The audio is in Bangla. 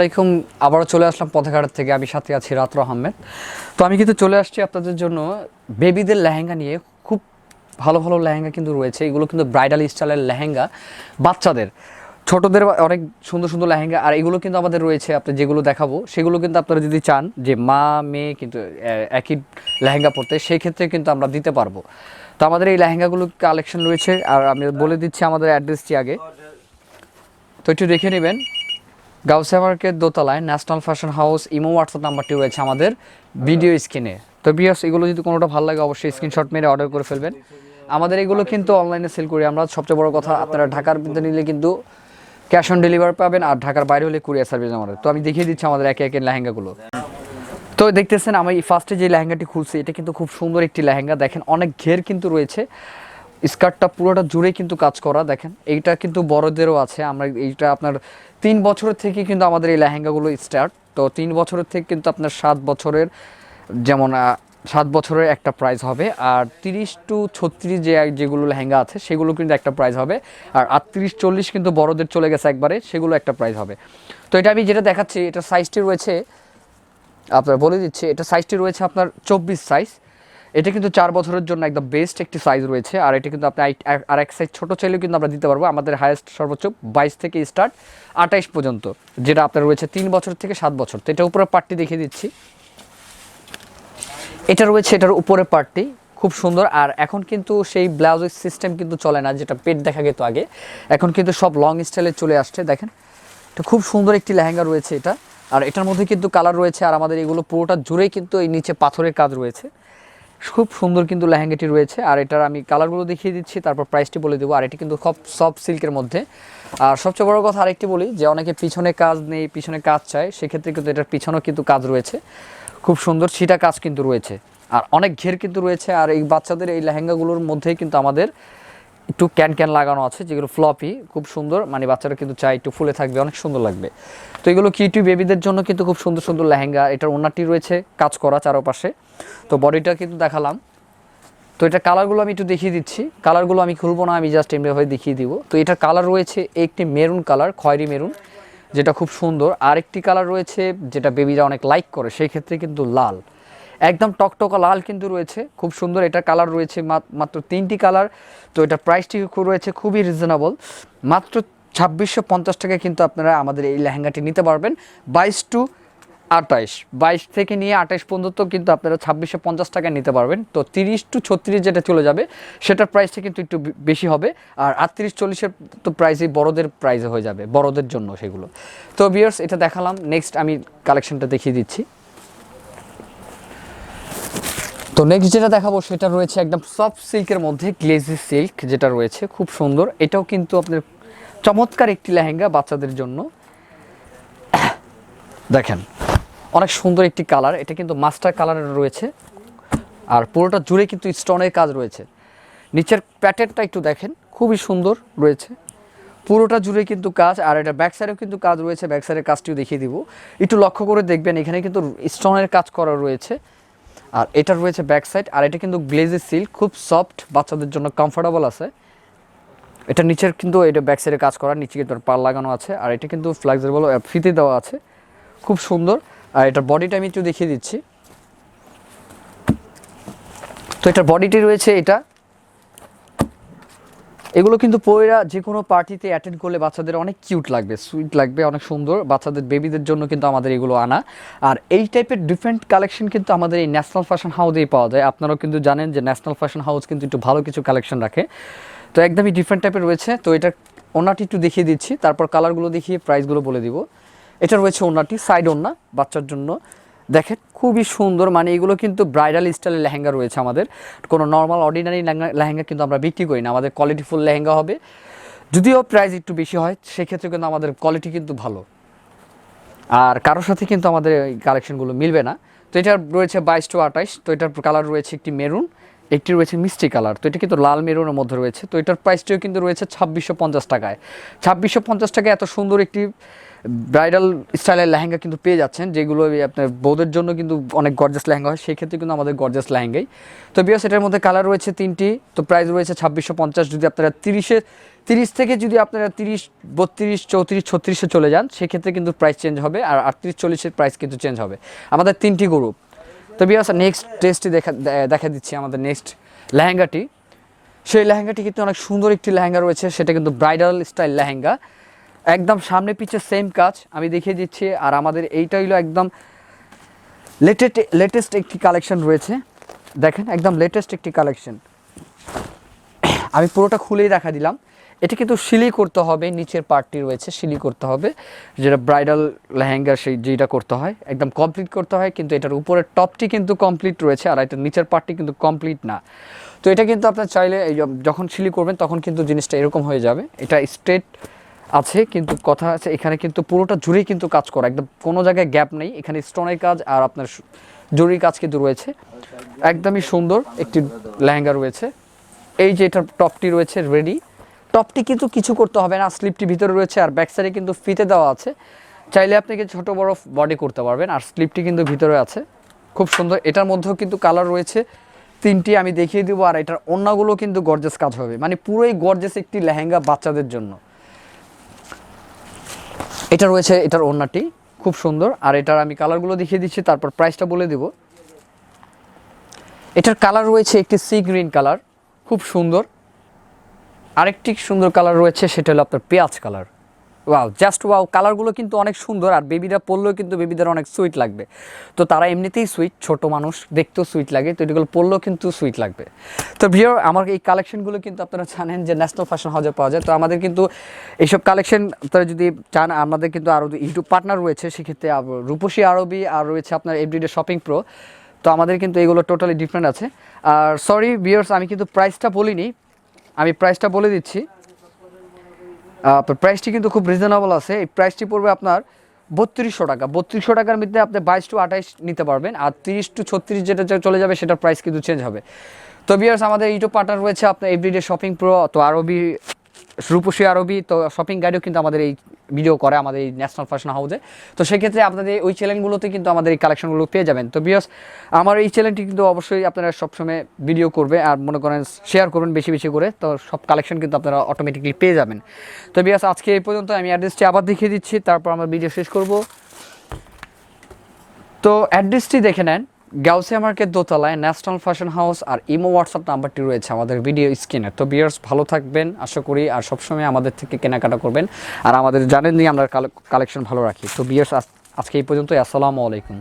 আলাইকুম, আবারও চলে আসলাম পথেঘাট থেকে। আমি সাথে আছি রাত্র আহমেদ। তো আমি কিন্তু চলে আসছি আপনাদের জন্য বেবিদের লেহেঙ্গা নিয়ে। খুব ভালো ভালো লেহেঙ্গা কিন্তু রয়েছে। এগুলো কিন্তু ব্রাইডাল স্টাইলের লেহেঙ্গা বাচ্চাদের। ছোটদের অনেক সুন্দর সুন্দর লেহেঙ্গা। আর এগুলো কিন্তু আমাদের রয়েছে আপনি যেগুলো দেখাবো, সেগুলো কিন্তু আপনারা যদি চান যে মা, মেয়ে কিন্তু একই লেহেঙ্গা পরতে সেই ক্ষেত্রে কিন্তু আমরা দিতে পারব। তো আমাদের এই লেহেঙ্গাগুলো কালেকশন রয়েছে। আর আমি বলে দিচ্ছি আমাদের অ্যাড্রেসটি আগে। তো একটু দেখে নেবেন। গাউসিয়া মার্কেট দোতলায় national fashion house Imo WhatsApp নাম্বারটি রয়েছে আমাদের ভিডিও স্ক্রিনে। তো বিয়ার্স এগুলো যদি কোনোটা ভালো লাগে অবশ্যই স্ক্রিনশট মেরে অর্ডার করে ফেলবেন। আমাদের এগুলো কিন্তু অনলাইনে সেল করি আমরা। সবচেয়ে বড় কথা, আপনারা ঢাকার মধ্যে নিলে কিন্তু ক্যাশ অন ডেলিভারি পাবেন আর ঢাকার বাইরে হলে কুরিয়ার সার্ভিস আমাদের। তো আমি দেখিয়ে দিচ্ছি আমাদের একে একে লেহেঙ্গাগুলো। তো দেখতেছেন, আমি ফার্স্টে যে লেহেঙ্গাটি খুলছি, এটা কিন্তু খুব সুন্দর একটি লেহেঙ্গা। দেখেন, অনেক ঘের কিন্তু রয়েছে। স্কার্টটা পুরোটা জুড়ে কিন্তু কাজ করা, দেখেন। এইটা কিন্তু বড়দেরও আছে। আমরা এইটা আপনার তিন বছরের থেকে কিন্তু আমাদের এই লেহেঙ্গাগুলো স্টার্ট তো তিন বছরের থেকে কিন্তু আপনার সাত বছরের যেমন সাত বছরের একটা প্রাইস হবে। আর তিরিশ টু ছত্রিশ যে, যেগুলো লেহেঙ্গা আছে, সেগুলো কিন্তু একটা প্রাইস হবে। আর আটত্রিশ, চল্লিশ কিন্তু বড়দের চলে গেছে একবারে, সেগুলো একটা প্রাইস হবে। তো এটা আমি যেটা দেখাচ্ছি, এটা সাইজটি রয়েছে, আপনার বলে দিচ্ছি, এটা সাইজটি রয়েছে আপনার চব্বিশ সাইজ এটা কিন্তু চার বছরের জন্য একদম বেস্ট একটি সাইজ রয়েছে। আর এটা কিন্তু আপনি আর- এক সাইজ ছোটো চাইলেও কিন্তু আমরা দিতে পারব। আমাদের হায়েস্ট সর্বোচ্চ বাইশ থেকে স্টার্ট আঠাইশ পর্যন্ত, যেটা আপনার রয়েছে তিন বছর থেকে সাত বছর। তো এটা উপরে পার্টটি দেখিয়ে দিচ্ছি। এটা রয়েছে, এটার উপরে পার্টটি খুব সুন্দর। আর এখন কিন্তু সেই ব্লাউজের সিস্টেম কিন্তু চলে না, যেটা পেট দেখা যেত আগে। এখন কিন্তু সব লং স্টাইলে চলে আসছে, দেখেন। এটা খুব সুন্দর একটি লেহেঙ্গা রয়েছে এটা। আর এটার মধ্যে কিন্তু কালার রয়েছে, আর আমাদের এগুলো পুরোটা জুড়েই কিন্তু এই নিচে পাথরের কাজ রয়েছে। খুব সুন্দর কিন্তু লেহেঙ্গাটি রয়েছে, আর এটার আমি কালারগুলো দেখিয়ে দিচ্ছি, তারপর প্রাইসটি বলে দেবো, আর এটি কিন্তু খুব সফট সিল্কের মধ্যে। আর সবচেয়ে বড় কথা আরেকটি বলি, যে অনেকে পিছনে কাজ নেই, পিছনে কাজ চায়, সেক্ষেত্রে কিন্তু এটার পিছনেও কিন্তু কাজ রয়েছে। খুব সুন্দর ছিটা কাজ কিন্তু রয়েছে, আর অনেক ঘের কিন্তু রয়েছে, আর এই বাচ্চাদের এই লেহেঙ্গাগুলোর মধ্যেই কিন্তু আমাদের একটু ক্যান ক্যান লাগানো আছে, যেগুলো ফ্লপি খুব সুন্দর। মানে বাচ্চারা কিন্তু চাই একটু ফুলে থাকবে, অনেক সুন্দর লাগবে। তো এগুলো কিউটি বেবিদের জন্য কিন্তু খুব সুন্দর সুন্দর লেহেঙ্গা। এটার ওনারটি রয়েছে কাজ করা চারপাশে। তো বডিটা কিন্তু দেখালাম। তো এটা কালারগুলো আমি একটু দেখিয়ে দিচ্ছি। কালারগুলো আমি খুলবো না, আমি জাস্ট এমনিভাবে দেখিয়ে দিব। তো এটার কালার রয়েছে একটি মেরুন কালার খয়েরি মেরুন যেটা খুব সুন্দর। আরেকটি কালার রয়েছে যেটা বেবিরা অনেক লাইক করে, সেই ক্ষেত্রে কিন্তু লাল। একদম টকটকা লাল কিন্তু রয়েছে, খুব সুন্দর এটার কালার রয়েছে মাত- মাত্র তিনটি কালার, তো এটা প্রাইসটি রয়েছে, খুবই রিজনেবল মাত্র ছাব্বিশশো পঞ্চাশ টাকায় কিন্তু আপনারা আমাদের এই লেহেঙ্গাটি নিতে পারবেন, বাইশ টু আঠাইশ। বাইশ থেকে নিয়ে আঠাইশ পর্যন্ত কিন্তু আপনারা ছাব্বিশশো পঞ্চাশ টাকায় নিতে পারবেন, তো তিরিশ টু ছত্রিশ যেটা চলে যাবে, সেটার প্রাইসটা কিন্তু একটু বেশি হবে, আর আটত্রিশ চল্লিশের তো প্রাইসই বড়দের প্রাইসে হয়ে যাবে, বড়দের জন্য সেগুলো। তো বিয়ার্স এটা দেখালাম নেক্সট আমি কালেকশনটা দেখিয়ে দিচ্ছি। তো নেক্সট যেটা দেখাবো সেটা রয়েছে একদম সফট সিল্কের মধ্যে গ্লেজি সিল্ক যেটা রয়েছে, খুব সুন্দর। এটাও কিন্তু আপনার চমৎকার একটি লেহেঙ্গা বাচ্চাদের জন্য। দেখেন, অনেক সুন্দর একটি কালার। এটা কিন্তু মাস্টার কালারের রয়েছে। আর পুরোটা জুড়ে কিন্তু স্টোনের কাজ রয়েছে। নিচের প্যাটার্নটা একটু দেখেন, খুবই সুন্দর রয়েছে। পুরোটা জুড়ে কিন্তু কাজ, আর এটা ব্যাক সাইডেও কিন্তু কাজ রয়েছে। ব্যাক সাইডের কাজটিও দেখিয়ে দিব। একটু লক্ষ্য করে দেখবেন, এখানে কিন্তু স্টোনের কাজ করা রয়েছে। আর এটা রয়েছে ব্যাক সাইড আর এটা কিন্তু গ্লেজি সিল্ক খুব সফট বাচ্চাদের জন্য কমফোর্টেবল আছে। এটা নিচের কিন্তু এটা ব্যাক সাইডে কাজ করা, নিচে কিন্তু পার লাগানো আছে, আর এটা কিন্তু ফ্লেক্সিবল ফিতে দেওয়া আছে। খুব সুন্দর, আর এটার বডিটা আমি একটু দেখিয়ে দিচ্ছি। তো এটার বডিটি রয়েছে এটা এগুলো কিন্তু পয়রা যে কোনো পার্টিতে অ্যাটেন্ড করলে বাচ্চাদের অনেক কিউট লাগবে সুইট লাগবে, অনেক সুন্দর। বাচ্চাদের বেবিদের জন্য কিন্তু আমাদের এগুলো আনা। আর এই টাইপের ডিফারেন্ট কালেকশন কিন্তু আমাদের এই ন্যাশনাল ফ্যাশন হাউসেই পাওয়া যায়। আপনারাও কিন্তু জানেন যে ন্যাশনাল ফ্যাশন হাউস কিন্তু একটু ভালো কিছু কালেকশন রাখে। তো একদমই ডিফারেন্ট টাইপের রয়েছে। তো এটা ওনাটি একটু দেখিয়ে দিচ্ছি। তারপর কালারগুলো দেখিয়ে প্রাইসগুলো বলে দিব। এটা রয়েছে ওনাটি সাইড ওনা বাচ্চার জন্য। দেখেন, খুবই সুন্দর। মানে এগুলো কিন্তু ব্রাইডাল স্টাইলের লেহেঙ্গা রয়েছে আমাদের। কোনো নর্মাল অর্ডিনারি লেহেঙ্গা কিন্তু আমরা বিক্রি করি না। আমাদের কোয়ালিটিফুল লেহেঙ্গা হবে। যদিও প্রাইস একটু বেশি হয় সেক্ষেত্রে কিন্তু আমাদের কোয়ালিটি কিন্তু ভালো। আর কারোর সাথে কিন্তু আমাদের এই কালেকশনগুলো মিলবে না। তো এটার রয়েছে বাইশ টু আঠাইশ তো এটার কালার রয়েছে একটি মেরুন একটি রয়েছে মিষ্টি কালার তো এটা কিন্তু লাল মেরুনের মধ্যে রয়েছে। তো এটার প্রাইসটিও কিন্তু রয়েছে ছাব্বিশশো পঞ্চাশ টাকায়। ছাব্বিশশো পঞ্চাশ টাকায় এত সুন্দর একটি ব্রাইডাল স্টাইলের লেহেঙ্গা কিন্তু পেয়ে যাচ্ছেন, যেগুলো আপনার বউদের জন্য কিন্তু অনেক গর্জাস লেহেঙ্গা হয়। সেই ক্ষেত্রে কিন্তু আমাদের গর্জাস লেহেঙ্গাই। তো বিয়াস এটার মধ্যে কালার রয়েছে তিনটি, তো প্রাইস রয়েছে ছাব্বিশশো পঞ্চাশ। যদি আপনারা তিরিশে, তিরিশ থেকে যদি আপনারা তিরিশ, বত্রিশ, চৌত্রিশ, ছত্রিশে চলে যান, সেক্ষেত্রে কিন্তু প্রাইস চেঞ্জ হবে আর আটত্রিশ, চল্লিশের প্রাইস কিন্তু চেঞ্জ হবে। আমাদের তিনটি গ্রুপ তো বিয়াস নেক্সট টেস্টটি দেখা দেখা দিচ্ছি আমাদের নেক্সট লেহেঙ্গাটি। সেই লেহেঙ্গাটি কিন্তু অনেক সুন্দর একটি লেহেঙ্গা রয়েছে, সেটা কিন্তু ব্রাইডাল স্টাইল লেহেঙ্গা। একদম সামনে পিছে সেম কাজ, আমি দেখিয়ে দিচ্ছি, আর আমাদের এইটা হলো একদম লেটেস্ট লেটেস্ট একটি কালেকশন রয়েছে। দেখেন, একদম লেটেস্ট একটি কালেকশন আমি পুরোটা খুলেই দেখা দিলাম। এটা কিন্তু সিলি করতে হবে, নিচের পার্টটি রয়েছে, সিলি করতে হবে। যেটা ব্রাইডাল লেহেঙ্গা, সেই যেটা করতে হয়, একদম কমপ্লিট করতে হয়, কিন্তু এটার উপরের টপটি কিন্তু কমপ্লিট রয়েছে, আর এটার নিচের পার্টটি কিন্তু কমপ্লিট না। তো এটা কিন্তু আপনার চাইলে যখন সিলি করবেন, তখন কিন্তু জিনিসটা এরকম হয়ে যাবে। এটা স্ট্রেট আছে, কিন্তু কথা আছে, এখানে কিন্তু পুরোটা জুড়েই কিন্তু কাজ করা, একদম কোনো জায়গায় গ্যাপ নেই। এখানে স্টোনের কাজ আর আপনার জরির কাজ কিন্তু রয়েছে। একদমই সুন্দর একটি লেহেঙ্গা রয়েছে। এই যে এটার টপটি রয়েছে রেডি। টপটি কিন্তু কিছু করতে হবে না, স্লিপটি ভিতরে রয়েছে আর ব্যাক সাইডে কিন্তু ফিতে দেওয়া আছে। চাইলে আপনি কি ছোট বড় বডি করতে পারবেন আর স্লিপটি কিন্তু ভিতরে আছে। খুব সুন্দর, এটার মধ্যেও কিন্তু কালার রয়েছে। তিনটি আমি দেখিয়ে দিব আর এটার অন্যগুলো কিন্তু গর্জেস কাজ হবে। মানে পুরোই গর্জেস একটি লেহেঙ্গা বাচ্চাদের জন্য। এটা রয়েছে, এটার ওড়নাটি খুব সুন্দর। আর এটার আমি কালারগুলো দেখিয়ে দিচ্ছি, তারপর প্রাইসটা বলে দিব। এটার কালার রয়েছে একটি সি গ্রিন কালার, খুব সুন্দর। আরেকটি সুন্দর কালার রয়েছে, সেটা হলো আপনার পেঁয়াজ কালার। ওয়াও জাস্ট ওয়াও কালারগুলো কিন্তু অনেক সুন্দর আর বেবিরা পরলেও কিন্তু বেবিদের অনেক সুইট লাগবে। তো তারা এমনিতেই সুইট ছোট মানুষ, দেখতেও সুইট লাগে, তো এগুলো পরলেও কিন্তু সুইট লাগবে। তো ভিও আমার এই কালেকশনগুলো কিন্তু আপনারা জানেন যে ন্যাশনাল ফ্যাশন হাউসে পাওয়া যায়, তো আমাদের কিন্তু এইসব কালেকশন আপনারা যদি চান, আমাদের কিন্তু আরও ইউটিউব পার্টনার রয়েছে, সেক্ষেত্রে রূপসী আরবি আর রয়েছে আপনার এভরিডে শপিং প্রো তো আমাদের কিন্তু এগুলো টোটালি ডিফারেন্ট আছে। আর সরি বিয়ার্স আমি কিন্তু প্রাইসটা বলিনি, আমি প্রাইসটা বলে দিচ্ছি। প্রাইসটি কিন্তু খুব রিজনেবল আছে। এই প্রাইসটি পড়বে আপনার বত্রিশশো টাকা। বত্রিশশো টাকার মধ্যে আপনি বাইশ টু আঠাইশ নিতে পারবেন। আর তিরিশ টু ছত্রিশ যেটা চলে যাবে সেটার প্রাইস কিন্তু চেঞ্জ হবে। তো বিয়ার্স আমাদের ইউটিউব পার্টনার রয়েছে আপনার এভরিডে শপিং প্রো তো আরবি, রূপসী আরবি, তো শপিং গাইডও কিন্তু আমাদের এই ভিডিও করে আমাদের এই ন্যাশনাল ফ্যাশন হাউসে তো সেক্ষেত্রে আপনাদের ওই চ্যানেলগুলোতে কিন্তু আমাদের এই কালেকশনগুলো পেয়ে যাবেন। তো বিয়স আমার এই চ্যানেলটি কিন্তু অবশ্যই আপনারা সবসময় ভিডিও করবে আর মনে করেন শেয়ার করবেন বেশি বেশি করে, তো সব কালেকশন কিন্তু আপনারা অটোমেটিকলি পেয়ে যাবেন। তো বিয়াস আজকে এই পর্যন্ত আমি অ্যাড্রেসটি আবার দেখিয়ে দিচ্ছি, তারপর আমরা ভিডিও শেষ করব। তো অ্যাড্রেসটি দেখে নেন। গাউসিয়া মার্কেট দোতলায় ন্যাশনাল ফ্যাশন হাউস আর ইমো হোয়াটসঅ্যাপ নাম্বারটি রয়েছে আমাদের ভিডিও স্ক্রিনে। তো বিয়ার্স ভালো থাকবেন, আশা করি, আর সবসময় আমাদের থেকে কেনাকাটা করবেন। আর আমাদের জানেন যে আমরা কালেকশন ভালো রাখি। তো বিয়ার্স আজকে এই পর্যন্ত আসসালামু আলাইকুম।